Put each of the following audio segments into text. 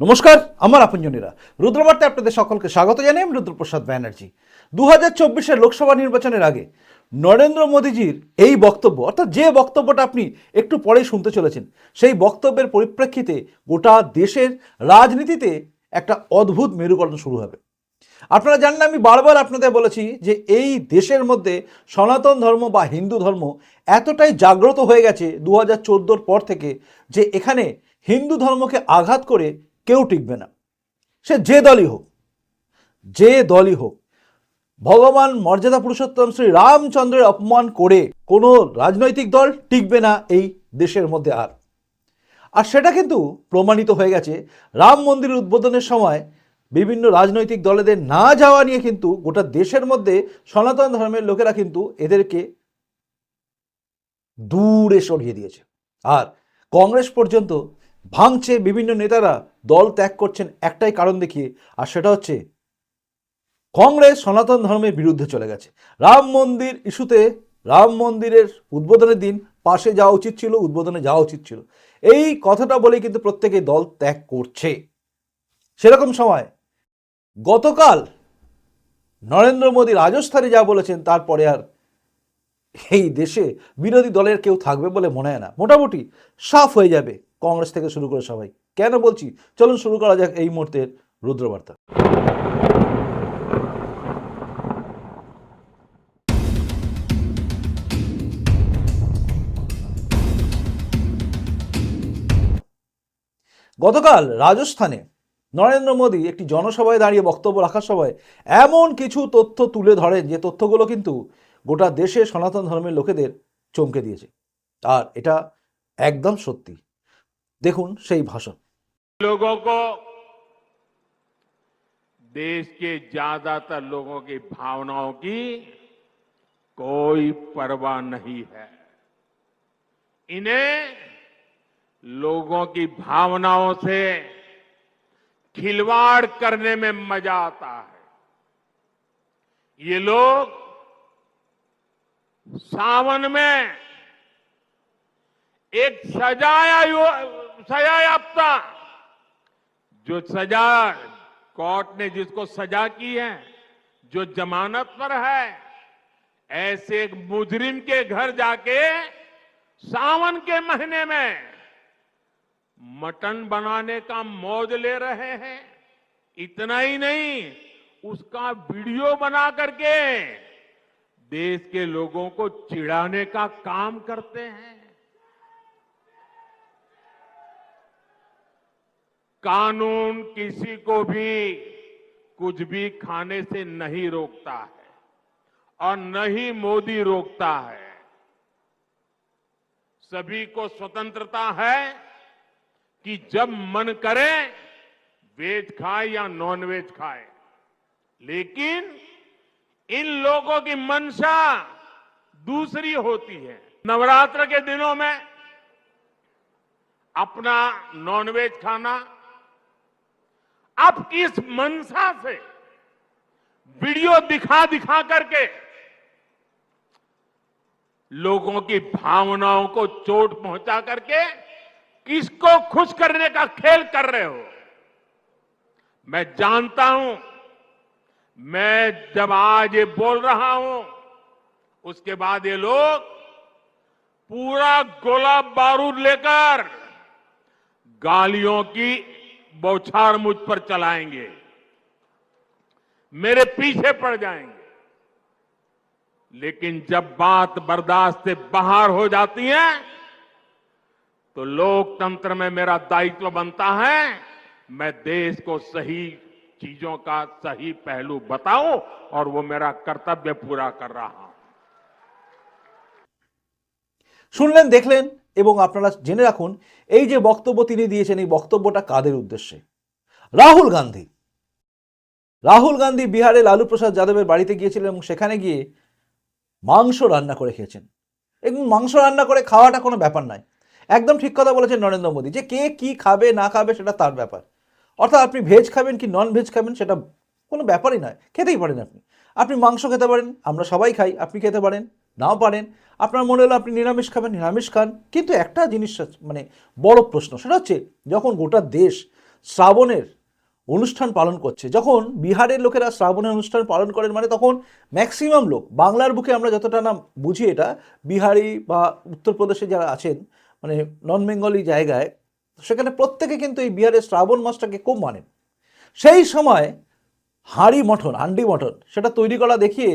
নমস্কার, আমার আপনজনীরা। রুদ্রবার্তে আপনাদের সকলকে স্বাগত জানাই আমি রুদ্রপ্রসাদ ব্যানার্জি। দু হাজার চব্বিশের লোকসভা নির্বাচনের আগে নরেন্দ্র মোদীজির এই বক্তব্য, অর্থাৎ যে বক্তব্যটা আপনি একটু পরেই শুনতে চলেছেন, সেই বক্তব্যের পরিপ্রেক্ষিতে গোটা দেশের রাজনীতিতে একটা অদ্ভুত মেরুকরণ শুরু হবে। আপনারা জানেন আমি বারবার আপনাদের বলেছি যে এই দেশের মধ্যে সনাতন ধর্ম বা হিন্দু ধর্ম এতটাই জাগ্রত হয়ে গেছে দু হাজার পর থেকে যে এখানে হিন্দু ধর্মকে আঘাত করে কেউ টিকবে না। সে যে দলই হোক, যে দলই হোক, ভগবান মর্যাদা পুরুষোত্তম শ্রী রামচন্দ্রের অপমান করে কোনো রাজনৈতিক দল টিকবে না এই দেশের মধ্যে আর। আর সেটা কিন্তু প্রমাণিত হয়ে গেছে রাম মন্দির উদ্বোধনের সময় বিভিন্ন রাজনৈতিক দলেদের না যাওয়া নিয়ে কিন্তু গোটা দেশের মধ্যে সনাতন ধর্মের লোকেরা কিন্তু এদেরকে দূরে সরিয়ে দিয়েছে। আর কংগ্রেস পর্যন্ত ভাঙছে বিভিন্ন নেতারা, দল ত্যাগ করছেন একটাই কারণ দেখিয়ে, আর সেটা হচ্ছে কংগ্রেস সনাতন ধর্মের বিরুদ্ধে চলে গেছে। রাম মন্দির ইস্যুতে, রাম মন্দিরের উদ্বোধনের দিন পাশে যাওয়া উচিত ছিল, উদ্বোধনে যাওয়া উচিত ছিল। এই কথাটা বলেই কিন্তু প্রত্যেকে দল ত্যাগ করছে। সেরকম সময় গতকাল নরেন্দ্র মোদী রাজস্থানে যা বলেছেন, তারপরে আর এই দেশে বিরোধী দলের কেউ থাকবে বলে মনে হয় না। মোটামুটি সাফ হয়ে যাবে। কংগ্রেস থেকে শুরু করে সবাই। কেন বলছি? চলুন শুরু করা যাক এই মুহূর্তের রুদ্রবার্তা। গতকাল রাজস্থানে নরেন্দ্র মোদী একটি জনসভায় দাঁড়িয়ে বক্তব্য রাখার সময় এমন কিছু তথ্য তুলে ধরেন যে তথ্যগুলো কিন্তু গোটা দেশে সনাতন ধর্মের লোকেদের চমকে দিয়েছে। আর এটা একদম সত্যি। দেখুন সেই ভাষণ लोगों को देश के ज्यादातर लोगों की भावनाओं की कोई परवाह नहीं है इन्हें लोगों की भावनाओं से खिलवाड़ करने में मजा आता है ये लोग सावन में एक सजाया सजा याफ्ता, जो सजा कोर्ट ने जिसको सजा की है, जो जमानत पर है, ऐसे एक मुजरिम के घर जाके सावन के महीने में मटन बनाने का मौज ले रहे हैं। इतना ही नहीं, उसका वीडियो बना करके देश के लोगों को चिढ़ाने का काम करते हैं। कानून किसी को भी कुछ भी खाने से नहीं रोकता है और न ही मोदी रोकता है। सभी को स्वतंत्रता है कि जब मन करे, वेज खाए या नॉन वेज खाए। लेकिन इन लोगों की मंशा दूसरी होती है। नवरात्र के दिनों में अपना नॉनवेज खाना आप किस मनसा से वीडियो दिखा दिखा करके लोगों की भावनाओं को चोट पहुँचा करके किसको खुश करने का खेल कर रहे हो? मैं जानता हूँ, मैं जब आज ये बोल रहा हूँ, उसके बाद ये लोग पूरा गोला बारूद लेकर गालियों की बौछार मुझ पर चलाएँगे। मेरे पीछे पड़ जाएँगे। लेकिन जब बात बर्दाश्त से बाहर हो जाती है तो लोकतंत्र में मेरा दायित्व बनता है, मैं देश को सही चीज़ों का सही पहलू बताऊँ और वो मेरा कर्तव्य पूरा कर रहा हूँ। सुनलेन देखलेन এবং আপনারা জেনে রাখুন, এই যে বক্তব্য তিনি দিয়েছেন, এই বক্তব্যটা কাদের উদ্দেশ্যে? রাহুল গান্ধী। রাহুল গান্ধী বিহারে লালু প্রসাদ যাদবের বাড়িতে গিয়েছিলেন এবং সেখানে গিয়ে মাংস রান্না করে খেয়েছেন। এবং মাংস রান্না করে খাওয়াটা কোনো ব্যাপার নয়। একদম ঠিক কথা বলেছেন নরেন্দ্র মোদী, যে কে কি খাবে, না খাবে, সেটা তার ব্যাপার। অর্থাৎ আপনি ভেজ খাবেন কি নন ভেজ খাবেন, সেটা কোনো ব্যাপারই নয়। খেতেই পারেন আপনি। আপনি মাংস খেতে পারেন, আমরা সবাই খাই, আপনি খেতে পারেন। নাও পারেন। আপনার মনে হলো আপনি নিরামিষ খাবেন, নিরামিষ খান, কিন্তু একটা জিনিস মানে বড় প্রশ্ন, সেটা হচ্ছে যখন গোটা দেশ শ্রাবণের অনুষ্ঠান পালন করছে, যখন বিহারের লোকেরা শ্রাবণের অনুষ্ঠান পালন করেন মানে তখন ম্যাক্সিমাম লোক, বাংলার বুকে আমরা যতটা না বুঝি এটা, বিহারি বা উত্তরপ্রদেশে যারা আছেন মানে নন বেঙ্গলি জায়গায়, সেখানে প্রত্যেকে কিন্তু এই বিহারের শ্রাবণ মাসটাকে খুব মানেন। সেই সময় হাঁড়ি মঠন হান্ডি মঠন, সেটা তৈরি করা দেখিয়ে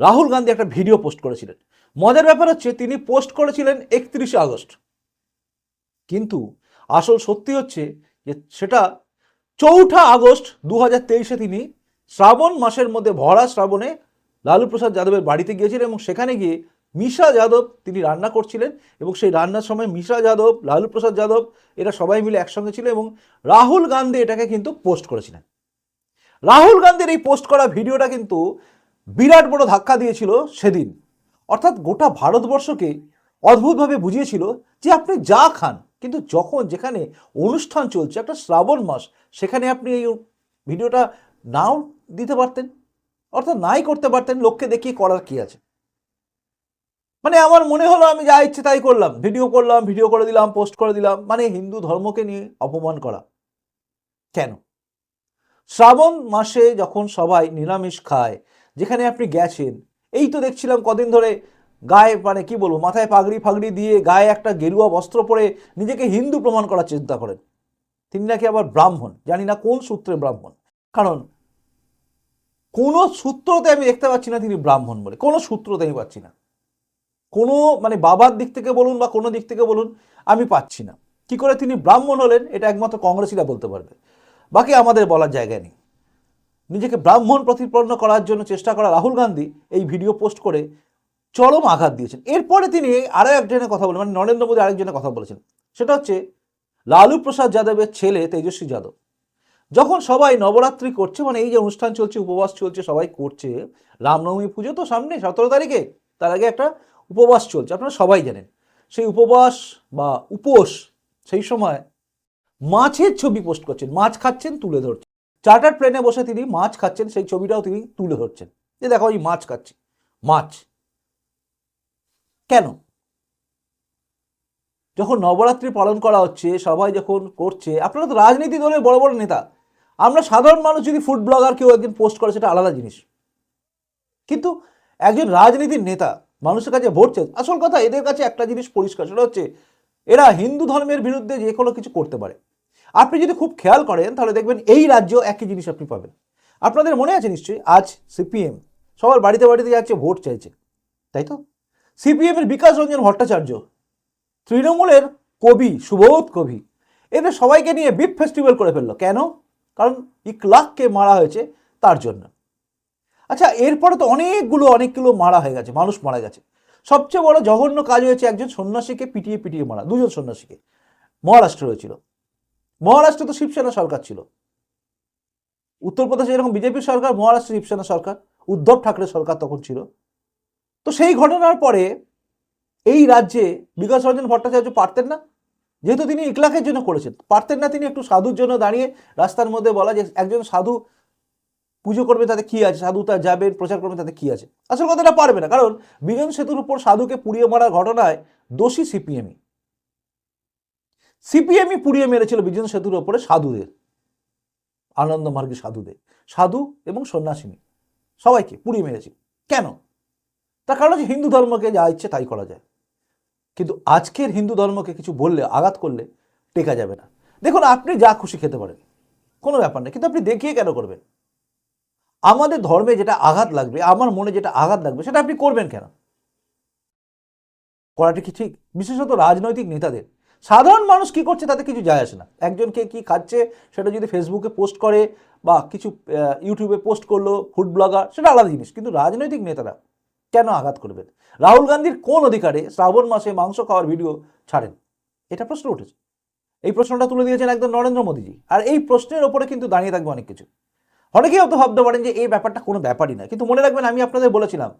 রাহুল গান্ধী একটা ভিডিও পোস্ট করেছিলেন। মজার ব্যাপার হচ্ছে তিনি পোস্ট করেছিলেন একত্রিশে আগস্ট। কিন্তু আসল সত্যি হচ্ছে যে সেটা চৌঠা আগস্ট দু হাজার তেইশে তিনি শ্রাবণ মাসের মধ্যে ভরা শ্রাবণে লালু প্রসাদ যাদবের বাড়িতে গিয়েছিলেন এবং সেখানে গিয়ে মিশা যাদব তিনি রান্না করছিলেন এবং সেই রান্নার সময় মিশা যাদব, লালু প্রসাদ যাদব এরা সবাই মিলে একসঙ্গে ছিল এবং রাহুল গান্ধী এটাকে কিন্তু পোস্ট করেছিলেন। রাহুল গান্ধীর এই পোস্ট করা ভিডিওটা কিন্তু বিরাট বড় ধাক্কা দিয়েছিল সেদিন। অর্থাৎ গোটা ভারতবর্ষকে অদ্ভুতভাবে বুঝিয়েছিল যে আপনি যা খান, কিন্তু যখন যেখানে অনুষ্ঠান চলছে, একটা শ্রাবণ মাস, সেখানে আপনি এই ভিডিওটা নাও দিতে পারতেন। অর্থাৎ নাই করতে পারতেন, লোককে দেখিয়ে করার কি আছে? মানে আমার মনে হলো আমি যা ইচ্ছে তাই করলাম। ভিডিও করলাম, ভিডিও করে দিলাম, পোস্ট করে দিলাম মানে হিন্দু ধর্মকে নিয়ে অপমান করা। কেন? শ্রাবণ মাসে যখন সবাই নিরামিষ খায় যেখানে আপনি গেছেন। এই তো দেখছিলাম কদিন ধরে গায়ে মানে কি বলব, মাথায় পাগড়ি ফাগড়ি দিয়ে গায়ে একটা গেরুয়া বস্ত্র পরে নিজেকে হিন্দু প্রমাণ করার চিন্তা করেন। তিনি নাকি আবার ব্রাহ্মণ, জানি না কোন সূত্রে ব্রাহ্মণ। কারণ কোনো সূত্রতে আমি দেখতে পাচ্ছি না তিনি ব্রাহ্মণ বলে, কোনো সূত্রতে আমি পাচ্ছি না। কোনো মানে বাবার দিক থেকে বলুন বা কোনো দিক থেকে বলুন, আমি পাচ্ছি না। কি করে তিনি ব্রাহ্মণ হলেন, এটা একমাত্র কংগ্রেসীরা বলতে পারবে। বাকি আমাদের বলার জায়গায় নেই। নিজেকে ব্রাহ্মণ প্রতিপন্ন করার জন্য চেষ্টা করা রাহুল গান্ধী এই ভিডিও পোস্ট করে চরম আঘাত দিয়েছেন। এরপরে তিনি আরও একজনের কথা বলেন মানে নরেন্দ্র মোদী আরেকজনের কথা বলেছেন। সেটা হচ্ছে লালু প্রসাদ যাদবের ছেলে তেজস্বী যাদব। যখন সবাই নবরাত্রি করছে মানে এই যে অনুষ্ঠান চলছে, উপবাস চলছে, সবাই করছে, রামনবমী পুজো তো সামনে, সতেরো তারিখে, তার আগে একটা উপবাস চলছে, আপনারা সবাই জানেন। সেই উপবাস বা উপোস সেই সময় মাছের ছবি পোস্ট করছেন, মাছ খাচ্ছেন, তুলে ধরছেন। চার্টার প্লেনে বসে তিনি মাছ খাচ্ছেন, সেই ছবিটাও তিনি তুলে ধরছেন। যে দেখো এই মাছ খাচ্ছি। মাছ। কেন? যখন নবরাত্রি পালন করা হচ্ছে, সবাই যখন করছে, আপনারা তো রাজনীতি দলের বড় বড় নেতা। আমরা সাধারণ মানুষ যদি ফুড ব্লগার কেউ একদিন পোস্ট করে, সেটা আলাদা জিনিস। কিন্তু একজন রাজনীতির নেতা, মানুষের কাছে চায় আসল কথা এদের কাছে একটা জিনিস পরিষ্কার, সেটা হচ্ছে এরা হিন্দু ধর্মের বিরুদ্ধে যে কোনো কিছু করতে পারে। আপনি যদি খুব খেয়াল করেন, তাহলে দেখবেন এই রাজ্যেও একই জিনিস আপনি পাবেন। আপনাদের মনে আছে নিশ্চয়ই, আজ সিপিএম সবার বাড়িতে বাড়িতে যাচ্ছে, ভোট চাইছে। তাই তো? সিপিএমের বিকাশ রঞ্জন ভট্টাচার্য, তৃণমূলের কবি, সুবোধ কবি, এদের সবাইকে নিয়ে বিপ ফেস্টিভ্যাল করে ফেলল। কেন? কারণ ইকলাককে মারা হয়েছে তার জন্য। আচ্ছা এরপরে তো অনেকগুলো অনেকগুলো মারা হয়ে গেছে, মানুষ মারা গেছে। সবচেয়ে বড় জঘন্য কাজ হয়েছে একজন সন্ন্যাসীকে পিটিয়ে পিটিয়ে মারা, দুজন সন্ন্যাসীকে। মহারাষ্ট্র হয়েছিল। মহারাষ্ট্রে তো শিবসেনা সরকার ছিল। উত্তরপ্রদেশে যেরকম বিজেপি সরকার, মহারাষ্ট্র শিবসেনা সরকার, উদ্ধব ঠাকরে সরকার তখন ছিল। তো সেই ঘটনার পরে এই রাজ্যে বিকাশ রঞ্জন ভট্টাচার্য পারতেন না। যেহেতু তিনি ইকলাকের জন্য করেছেন, পারতেন না তিনি একটু সাধুর জন্য দাঁড়িয়ে রাস্তার মধ্যে বলা যে একজন সাধু পুজো করবে তাতে কি আছে, সাধু তার যাবে, প্রচার করবে তাতে কি আছে। আসল কথাটা পারবে না, কারণ বিজন সেতুর উপর সাধুকে পুড়িয়ে মারার ঘটনায় দোষী সিপিএমই। সিপিএমই পুড়িয়ে মেরেছিল বিজন সেতুর ওপরে সাধুদের আনন্দমার্গী সাধুদের, সাধু এবং সন্ন্যাসিনী, সবাইকে পুড়িয়ে মেরেছিল। কেন? তার কারণ হচ্ছে হিন্দু ধর্মকে যা ইচ্ছে তাই করা যায়। কিন্তু আজকের হিন্দু ধর্মকে কিছু বললে, আঘাত করলে টেকা যাবে না। দেখুন, আপনি যা খুশি খেতে পারেন, কোনো ব্যাপার নেই, কিন্তু আপনি দেখিয়ে কেন করবেন? আমাদের ধর্মে যেটা আঘাত লাগবে, আমার মনে যেটা আঘাত লাগবে, সেটা আপনি করবেন কেন? করাটা কি ঠিক? বিশেষত রাজনৈতিক নেতাদের সাধারণ মানুষ কি করছে তাতে কিছু যায় আসে না। একজনকে কি খাচ্ছে, সেটা যদি ফেসবুকে পোস্ট করে বা কিছু ইউটিউবে পোস্ট করল ফুড ব্লগার সেটা আলাদা জিনিস। কিন্তু রাজনৈতিক নেতারা কেন আঘাত করবেন? রাহুল গান্ধীর কোন অধিকারে শ্রাবণ মাসে মাংস খাওয়ার ভিডিও ছাড়েন? এটা প্রশ্ন উঠেছে। এই প্রশ্নটা তুলে দিয়েছেন একদম নরেন্দ্র মোদীজি। আর এই প্রশ্নের ওপরে কিন্তু দাঁড়িয়ে থাকবে অনেক কিছু। অনেকেই হয়তো ভাবতে পারেন যে এই ব্যাপারটা কোনো ব্যাপারই না। কিন্তু মনে রাখবেন, আমি আপনাদের বলেছিলাম,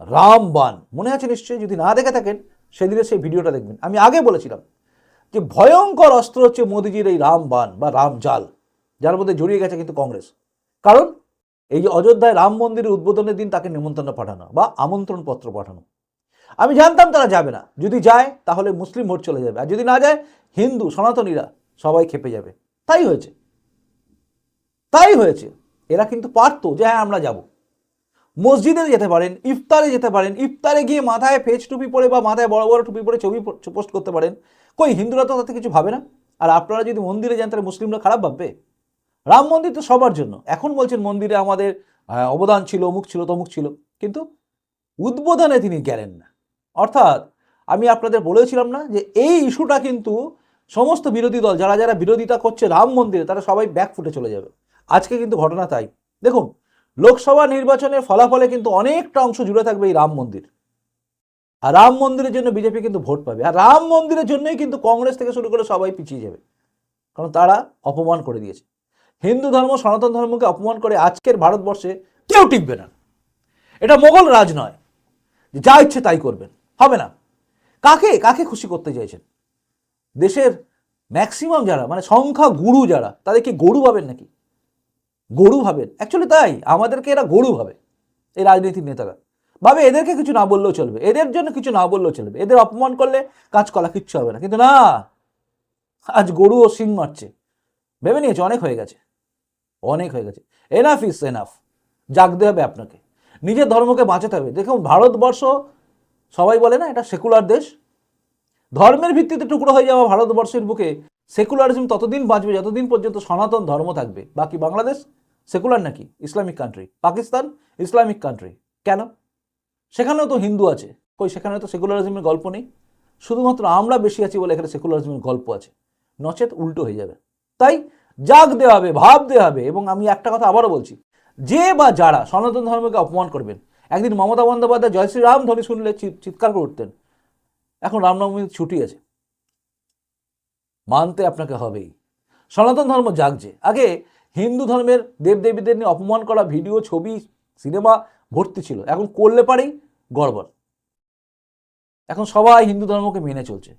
রামবান, মনে আছে নিশ্চয়ই? যদি না দেখে থাকেন সেদিনের সেই ভিডিওটা দেখবেন। আমি আগে বলেছিলাম যে ভয়ঙ্কর অস্ত্র হচ্ছে মোদিজির এই রামবান বা রাম জাল, যার মধ্যে জড়িয়ে গেছে কিন্তু কংগ্রেস। কারণ এই যে অযোধ্যায় রাম মন্দিরের উদ্বোধনের দিন তাকে নিমন্ত্রণ পাঠানো বা আমন্ত্রণ পত্র পাঠানো। আমি জানতাম তারা যাবে না। যদি যায়, তাহলে মুসলিম ভোট চলে যাবে। আর যদি না যায়, হিন্দু, সনাতনীরা সবাই খেপে যাবে। তাই হয়েছে। তাই হয়েছে। এরা কিন্তু পারতো যে হ্যাঁ আমরা যাব। মসজিদে যেতে পারেন, ইফতারে যেতে পারেন, ইফতারে গিয়ে মাথায় ফেজ টুপি পরে বা মাথায় বড় বড় টুপি পরে ছবি পোস্ট করতে পারেন। কই, হিন্দুরা তো তাতে কিছু ভাবে না। আর আপনারা যদি মন্দিরে যান, তাহলে মুসলিমরা খারাপ ভাববে? রাম মন্দির তো সবার জন্য। এখন বলছেন মন্দিরে আমাদের অবদান ছিল, অমুক ছিল, তমুক ছিল। কিন্তু উদ্বোধনে তিনি গেলেন না। অর্থাৎ আমি আপনাদের বলেছিলাম না যে এই ইস্যুটা কিন্তু সমস্ত বিরোধী দল, যারা যারা বিরোধিতা করছে রাম মন্দিরে, তারা সবাই ব্যাক ফুটে চলে যাবে। আজকে কিন্তু ঘটনা তাই। দেখুন, লোকসভা নির্বাচনের ফলাফলে কিন্তু অনেকটা অংশ জুড়ে থাকবে এই রাম মন্দির। আর রাম মন্দিরের জন্য বিজেপি কিন্তু ভোট পাবে। আর রাম মন্দিরের জন্যই কিন্তু কংগ্রেস থেকে শুরু করে সবাই পিছিয়ে যাবে। কারণ তারা অপমান করে দিয়েছে। হিন্দু ধর্ম, সনাতন ধর্মকে অপমান করে আজকের ভারতবর্ষে কেউ টিকবে না। এটা মোগল রাজ নয় যে ইচ্ছে তাই করবেন। হবে না। কাকে? কাকে খুশি করতে চাইছেন? দেশের ম্যাক্সিমাম যারা মানে সংখ্যা গুরু যারা তাদেরকে গরু ভাবেন নাকি? গরু ভাবেন। অ্যাকচুয়ালি তাই। আমাদেরকে এরা গরু ভাবে। এই রাজনীতির নেতারা। ভাবে এদেরকে কিছু না বললেও চলবে, এদের জন্য কিছু না বললেও চলবে, এদের অপমান করলে কাঁচকলা কিচ্ছু হবে না, কিন্তু না, আজ গরু ও সিং মারছে, ভেবে নিয়েছে? অনেক হয়ে গেছে, অনেক হয়ে গেছে। এনাফ ইস এনাফ জাগতে হবে আপনাকে, নিজের ধর্মকে বাঁচাতে হবে। দেখুন, ভারতবর্ষ, সবাই বলে না, এটা সেকুলার দেশ। ধর্মের ভিত্তিতে টুকরো হয়ে যাওয়া ভারতবর্ষের বুকে সেকুলারিজম ততদিন বাঁচবে, যতদিন পর্যন্ত সনাতন ধর্ম থাকবে। বাকি বাংলাদেশ সেকুলার নাকি? Islamic country Pakistan, Islamic country কেন? সেখানেও তো হিন্দু আছে। কই, সেখানে তো সেকুলারিজমের গল্প নেই। শুধুমাত্র আমরা বেশি আছি বলে এখানে সেকুলারিজমের গল্প আছে। নচেত উল্টো হয়ে যাবে। তাই জাগ দেওয়া হবে, ভাব দেওয়া হবে এবং আমি একটা কথা আবারও বলছি। যে বা যারা সনাতন ধর্মকে অপমান করবেন, একদিন মমতা বন্দ্যোপাধ্যায় জয় শ্রীরাম ধ্বনি শুনলে চিৎকার করে উঠতেন, এখন রামনবমীর ছুটি আছে। মানতে আপনাকে হবেই। সনাতন ধর্ম জাগছে। আগে হিন্দু ধর্মের দেবদেবীদের নিয়ে অপমান করা, ভিডিও, ছবি, সিনেমা ভর্তি ছিল। এখন করলে পারেই গড়বড়। এখন সবাই হিন্দু ধর্মকে মেনে চলছে।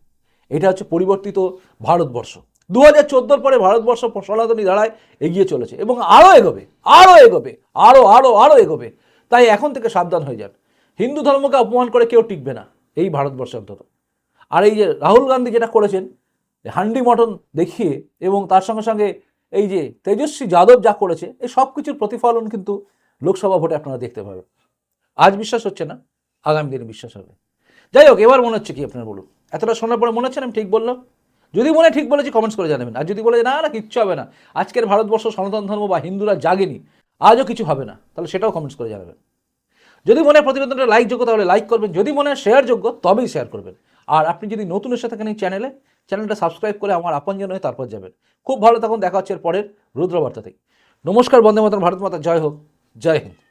এটা হচ্ছে পরিবর্তিত ভারতবর্ষ। দু হাজার চোদ্দোর পরে ভারতবর্ষ সনাতনী ধারায় এগিয়ে চলেছে এবং আরও এগোবে আরও এগোবে আরও আরও আরও এগোবে। তাই এখন থেকে সাবধান হয়ে যান। হিন্দু ধর্মকে অপমান করে কেউ টিকবে না এই ভারতবর্ষে অন্তত। আর এই যে রাহুল গান্ধী যেটা করেছেন হান্ডি মটন দেখিয়ে এবং তার সঙ্গে সঙ্গে এই যে তেজস্বী যাদব যা করেছে, এই সব কিছুর প্রতিফলন কিন্তু লোকসভা ভোটে আপনারা দেখতে পাবেন। আজ বিশ্বাস হচ্ছে না, আগামী দিনে বিশ্বাস হবে। যাই হোক, এবার মনে হচ্ছে কি আপনার বলুন? এতটা শোনার পরে মনে হচ্ছে আমি ঠিক বললাম? যদি মনে ঠিক বলেছি কমেন্টস করে জানাবেন। আর যদি বলে না না, কিচ্ছু হবে না, আজকের ভারতবর্ষ সনাতন ধর্ম বা হিন্দুরা জাগেনি, আজও কিছু হবে না, তাহলে সেটাও কমেন্টস করে জানাবেন। যদি মনে হয় প্রতিবেদনটা লাইক যোগ্য, তাহলে লাইক করবেন। যদি মনে হয় শেয়ার যোগ্য, তবেই শেয়ার করবেন। আর আপনি যদি নতুন এসে থাকেন এই চ্যানেলে চ্যানেলটা সাবস্ক্রাইব করে আমার আপনজন হয়ে তারপর যাবেন। খুব ভালো থাকুন, দেখা হচ্ছে এর পরের রুদ্রবার্তা থেকে নমস্কার, বন্দে মাতরম, ভারত মাতা, জয় হোক। জয় হিন্দ